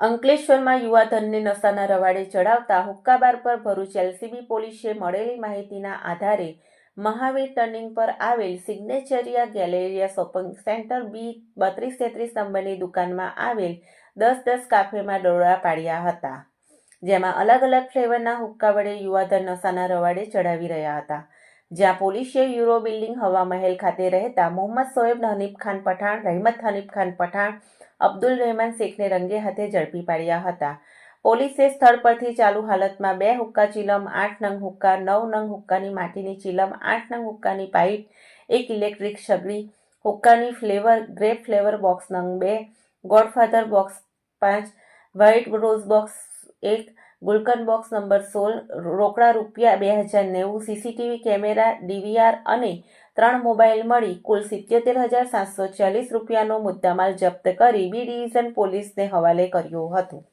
અંકલેશ્વરમાં યુવાધનને નશાના રવાડે ચડાવતા હુક્કાબાર પર ભરૂચ એલસીબી પોલીસે મળેલી માહિતીના આધારે મહાવીર ટર્નિંગ પર આવેલ સિગ્નેચરિયા ગેલેરિયા શોપિંગ સેન્ટર બી બત્રીસ તેત્રીસ નંબરની દુકાનમાં આવેલ દસ દસ કાફેમાં દોડા પાડ્યા હતા, જેમાં અલગ અલગ ફ્લેવરના હુક્કા વડે યુવાધન નશાના રવાડે ચડાવી રહ્યા હતા. જ્યાં પોલીસે યુરો બિલ્ડિંગ હવા મહેલ ખાતે રહેતા મોહમ્મદ સોએબ હનીફ ખાન પઠાણ, રહેમત હનીફ ખાન પઠાણ, અબ્દુલ રહેમાન શેખને રંગે હાથે ઝડપી પાડ્યા હતા. પોલીસે સ્થળ પરથી ચાલુ હાલતમાં બે હુક્કા ચીલમ, આઠ નંગ હુક્કા, નવ નંગ હુક્કાની માટીની ચીલમ, આઠ નંગ હુક્કાની પાઇપ, એક ઇલેક્ટ્રિક સગડી, હુક્કાની ફ્લેવર, ગ્રેપ ફ્લેવર બોક્સ નંગ બે, ગોડફાધર બોક્સ પાંચ, વ્હાઇટ રોઝ બોક્સ એક ગુલકન બોક્સ નંબર સોળ, રોકડા રૂપિયા બે હજાર નેવું, સીસીટીવી કેમેરા, ડીવીઆર અને ત્રણ મોબાઈલ મળી કુલ સિત્યોતેર હજાર સાતસો ચાલીસ રૂપિયાનો મુદ્દામાલ જપ્ત કરી બી ડિવિઝન પોલીસને હવાલે કર્યો હતો.